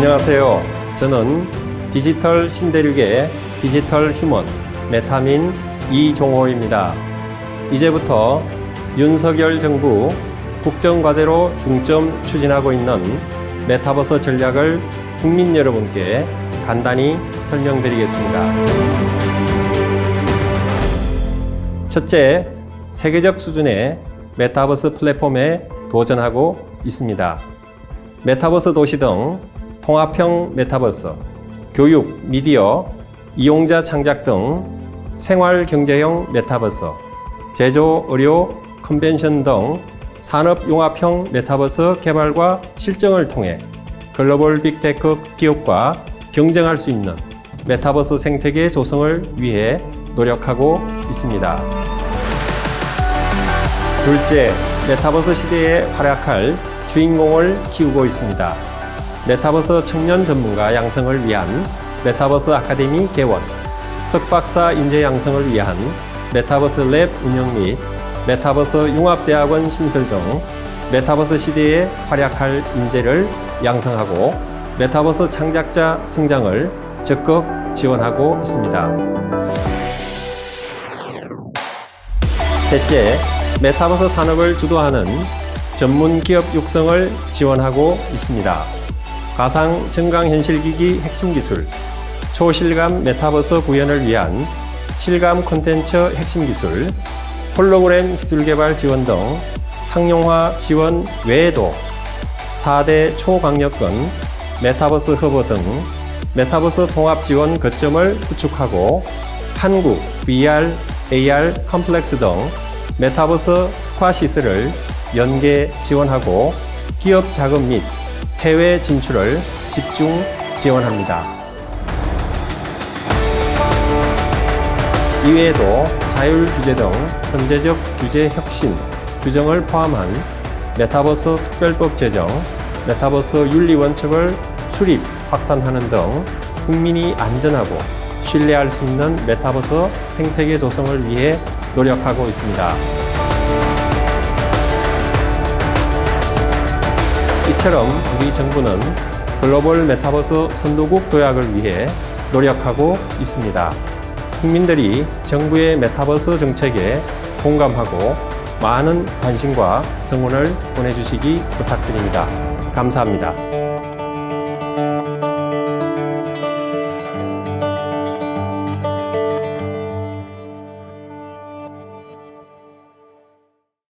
안녕하세요. 저는 디지털 신대륙의 디지털 휴먼 메타민 이종호입니다. 이제부터 윤석열 정부 국정과제로 중점 추진하고 있는 메타버스 전략을 국민 여러분께 간단히 설명드리겠습니다. 첫째, 세계적 수준의 메타버스 플랫폼에 도전하고 있습니다. 메타버스 도시 등 통합형 메타버스, 교육, 미디어, 이용자 창작 등 생활 경제형 메타버스, 제조, 의료, 컨벤션 등 산업 융합형 메타버스 개발과 실증을 통해 글로벌 빅테크 기업과 경쟁할 수 있는 메타버스 생태계 조성을 위해 노력하고 있습니다. 둘째, 메타버스 시대에 활약할 주인공을 키우고 있습니다. 메타버스 청년 전문가 양성을 위한 메타버스 아카데미 개원, 석박사 인재 양성을 위한 메타버스 랩 운영 및 메타버스 융합대학원 신설 등 메타버스 시대에 활약할 인재를 양성하고 메타버스 창작자 성장을 적극 지원하고 있습니다. 셋째, 메타버스 산업을 주도하는 전문 기업 육성을 지원하고 있습니다. 가상 증강현실기기 핵심 기술, 초실감 메타버스 구현을 위한 실감 콘텐츠 핵심 기술, 홀로그램 기술 개발 지원 등 상용화 지원 외에도 4대 초강력권 메타버스 허브 등 메타버스 통합 지원 거점을 구축하고 한국 VR, AR 컴플렉스 등 메타버스 시설을 연계 지원하고 기업 자금 및 해외 진출을 집중 지원합니다. 이외에도 자율 규제 등 선제적 규제 혁신, 규정을 포함한 메타버스 특별법 제정, 메타버스 윤리 원칙을 수립, 확산하는 등 국민이 안전하고 신뢰할 수 있는 메타버스 생태계 조성을 위해 노력하고 있습니다. 이처럼 우리 정부는 글로벌 메타버스 선도국 도약을 위해 노력하고 있습니다. 국민들이 정부의 메타버스 정책에 공감하고 많은 관심과 성원을 보내주시기 부탁드립니다. 감사합니다.